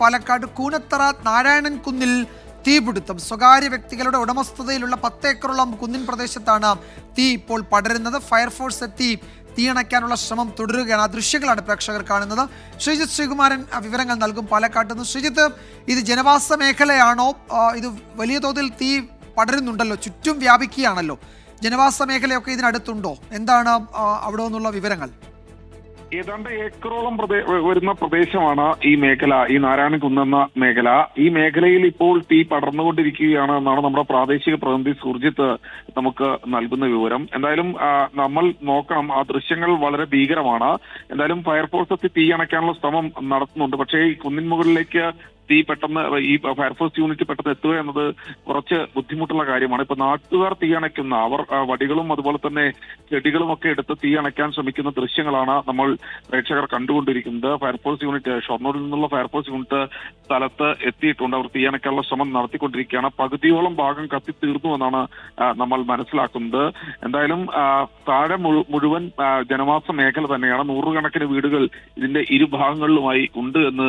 പാലക്കാട് കൂനത്തറ നാരായണൻ കുന്നിൽ തീപിടുത്തം. സ്വകാര്യ വ്യക്തികളുടെ ഉടമസ്ഥതയിലുള്ള പത്ത് കുന്നിൻ പ്രദേശത്താണ് തീ ഇപ്പോൾ പടരുന്നത്. ഫയർഫോഴ്സ് എത്തി തീയണയ്ക്കാനുള്ള ശ്രമം തുടരുകയാണ്. ആ ദൃശ്യങ്ങളാണ് പ്രേക്ഷകർ കാണുന്നത്. ശ്രീജിത്ത് ശ്രീകുമാരൻ വിവരങ്ങൾ നൽകും പാലക്കാട്ട് നിന്ന്. ശ്രീജിത്ത് ഇത് ജനവാസ മേഖലയാണോ? ഇത് വലിയ തോതിൽ തീ പടരുന്നുണ്ടല്ലോ ചുറ്റും വ്യാപിക്കുകയാണല്ലോ. ജനവാസ മേഖലയൊക്കെ ഇതിനടുത്തുണ്ടോ? എന്താണ് അവിടെ നിന്നുള്ള വിവരങ്ങൾ? ഏതാണ്ട് ഏക്കറോളം വരുന്ന പ്രദേശമാണ് ഈ മേഖല ഈ നാരായണ കുന്നെന്ന മേഖല. ഈ മേഖലയിൽ ഇപ്പോൾ തീ പടർന്നുകൊണ്ടിരിക്കുകയാണ് എന്നാണ് നമ്മുടെ പ്രാദേശിക പ്രതിനിധി സുർജിത്ത് നമുക്ക് നൽകുന്ന വിവരം. എന്തായാലും നമ്മൾ നോക്കണം. ആ ദൃശ്യങ്ങൾ വളരെ ഭീകരമാണ്. എന്തായാലും ഫയർഫോഴ്സ് എത്തി തീ അണയ്ക്കാനുള്ള ശ്രമം നടത്തുന്നുണ്ട്. പക്ഷേ ഈ കുന്നിൻ മുകളിലേക്ക് തീ പെട്ടെന്ന് ഈ ഫയർഫോഴ്സ് യൂണിറ്റ് പെട്ടെന്ന് എത്തുക എന്നത് കുറച്ച് ബുദ്ധിമുട്ടുള്ള കാര്യമാണ്. ഇപ്പൊ നാട്ടുകാർ തീ അണയ്ക്കുന്ന അവർ വടികളും അതുപോലെ തന്നെ ചെടികളും ഒക്കെ എടുത്ത് തീ അണയ്ക്കാൻ ശ്രമിക്കുന്ന ദൃശ്യങ്ങളാണ് നമ്മൾ പ്രേക്ഷകർ കണ്ടുകൊണ്ടിരിക്കുന്നത്. ഫയർഫോഴ്സ് യൂണിറ്റ് ഷൊർണൂരിൽ നിന്നുള്ള ഫയർഫോഴ്സ് യൂണിറ്റ് സ്ഥലത്ത് എത്തിയിട്ടുണ്ട്. അവർ തീ അണയ്ക്കാനുള്ള ശ്രമം നടത്തിക്കൊണ്ടിരിക്കുകയാണ്. പകുതിയോളം ഭാഗം കത്തി തീർന്നു എന്നാണ് നമ്മൾ മനസ്സിലാക്കുന്നത്. എന്തായാലും താഴെ മുഴുവൻ ജനവാസ മേഖല തന്നെയാണ്. നൂറുകണക്കിന് വീടുകൾ ഇതിന്റെ ഇരുഭാഗങ്ങളിലുമായി ഉണ്ട് എന്ന്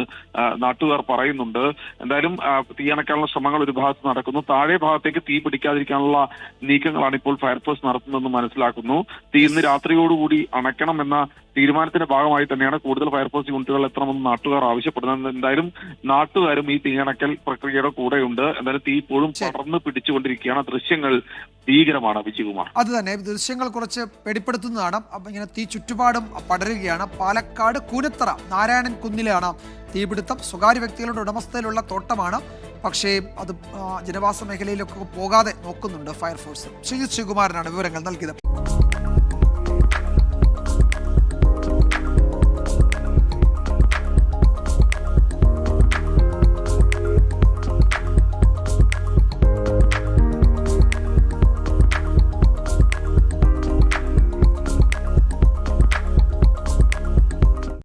നാട്ടുകാർ നാട്ടുകാർ പറയുന്നുണ്ട് എന്തായാലും തീയണക്കാനുള്ള ശ്രമങ്ങൾ ഒരു ഭാഗത്ത് നടക്കുന്നു. താഴെ ഭാഗത്തേക്ക് തീ പിടിക്കാതിരിക്കാനുള്ള നീക്കങ്ങളാണ് ഇപ്പോൾ ഫയർഫോഴ്സ് നടത്തുന്നതെന്ന് മനസ്സിലാക്കുന്നു. തീ ഇന്ന് രാത്രിയോടുകൂടി അണയ്ക്കണം എന്ന തീരുമാനത്തിന്റെ ഭാഗമായി തന്നെയാണ് കൂടുതൽ ഫയർഫോഴ്സ് യൂണിറ്റുകൾ എത്തണമെന്ന് നാട്ടുകാർ ആവശ്യപ്പെടുന്നത്. എന്തായാലും നാട്ടുകാരും ഈ തീയണക്കൽ പ്രക്രിയയുടെ കൂടെയുണ്ട്. എന്തായാലും തീ ഇപ്പോഴും. പടർന്ന് പിടിച്ചുകൊണ്ടിരിക്കുകയാണ്. ദൃശ്യങ്ങൾ ഭീകരമാണ് വിജയകുമാർ. അത് തന്നെ. ദൃശ്യങ്ങൾ കുറച്ച് വെളിപ്പെടുത്തുന്നതാണ്. ഇങ്ങനെ തീ ചുറ്റുപാടും പടരുകയാണ്. പാലക്കാട് കൂനത്തറ നാരായണൻ കുന്നിലാണ് തീപിടുത്തം സ്വകാര്യ വ്യക്തികളുടെ ഉടമസ്ഥയിലുള്ള തോട്ടമാണ്. പക്ഷേ അത് ജനവാസ മേഖലയിലൊക്കെ പോകാതെ നോക്കുന്നുണ്ട് ഫയർഫോഴ്സ്. ശ്രീജിത് ശ്രീകുമാരനാണ് വിവരങ്ങൾ നൽകിയത്.